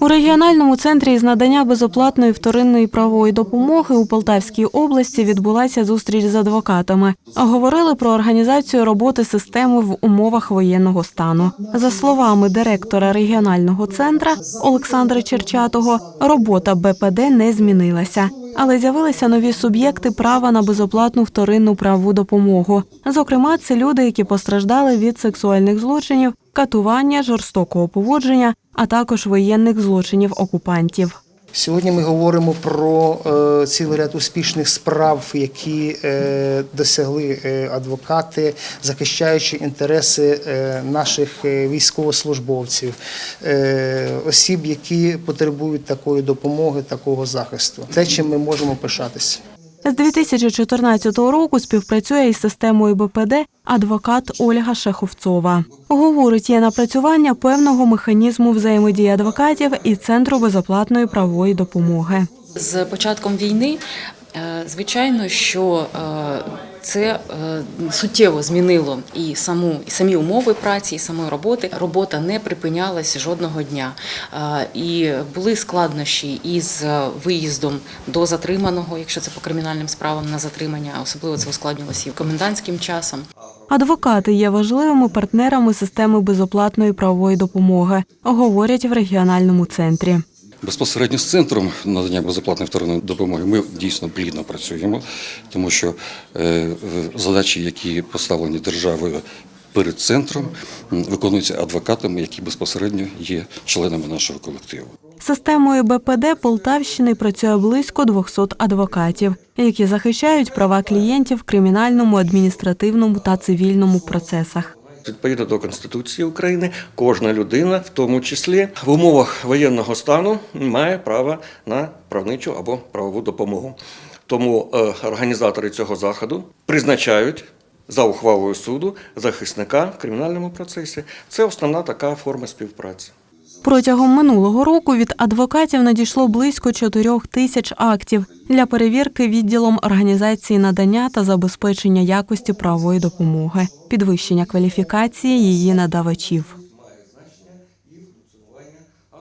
У регіональному центрі із надання безоплатної вторинної правової допомоги у Полтавській області відбулася зустріч з адвокатами. Говорили про організацію роботи системи в умовах воєнного стану. За словами директора регіонального центра Олександра Черчатого, робота БПД не змінилася, але з'явилися нові суб'єкти права на безоплатну вторинну правову допомогу. Зокрема, це люди, які постраждали від сексуальних злочинів, катування, жорстокого поводження, а також воєнних злочинів окупантів. Сьогодні ми говоримо про е, цілий ряд успішних справ, які е, досягли е, адвокати, захищаючи інтереси наших військовослужбовців, осіб, які потребують такої допомоги, такого захисту. Те, чим ми можемо пишатися. З 2014 року співпрацює із системою БПД адвокат Ольга Шеховцова. Говорить, є напрацювання певного механізму взаємодії адвокатів і центру безоплатної правової допомоги. З початком війни, е, звичайно, що е, це е, суттєво змінило і саму і самі умови праці, і самої роботи. Робота не припинялась жодного дня. Е, І були складнощі із виїздом до затриманого, якщо це по кримінальним справам на затримання, особливо це ускладнювалося і комендантським часом. Адвокати є важливими партнерами системи безоплатної правової допомоги, говорять в регіональному центрі. Безпосередньо з центром надання безоплатної вторинної допомоги ми дійсно плідно працюємо, тому що е, задачі, які поставлені державою перед центром, виконуються адвокатами, які безпосередньо є членами нашого колективу. Системою БПД Полтавщини працює близько 200 адвокатів, які захищають права клієнтів в кримінальному, адміністративному та цивільному процесах. Відповідно до Конституції України, кожна людина, в тому числі в умовах воєнного стану, має право на правничу або правову допомогу. Тому е, організатори цього заходу призначають за ухвалою суду захисника в кримінальному процесі. Це основна така форма співпраці. Протягом минулого року від адвокатів надійшло близько 4 тисяч актів для перевірки відділом організації надання та забезпечення якості правової допомоги, підвищення кваліфікації її надавачів.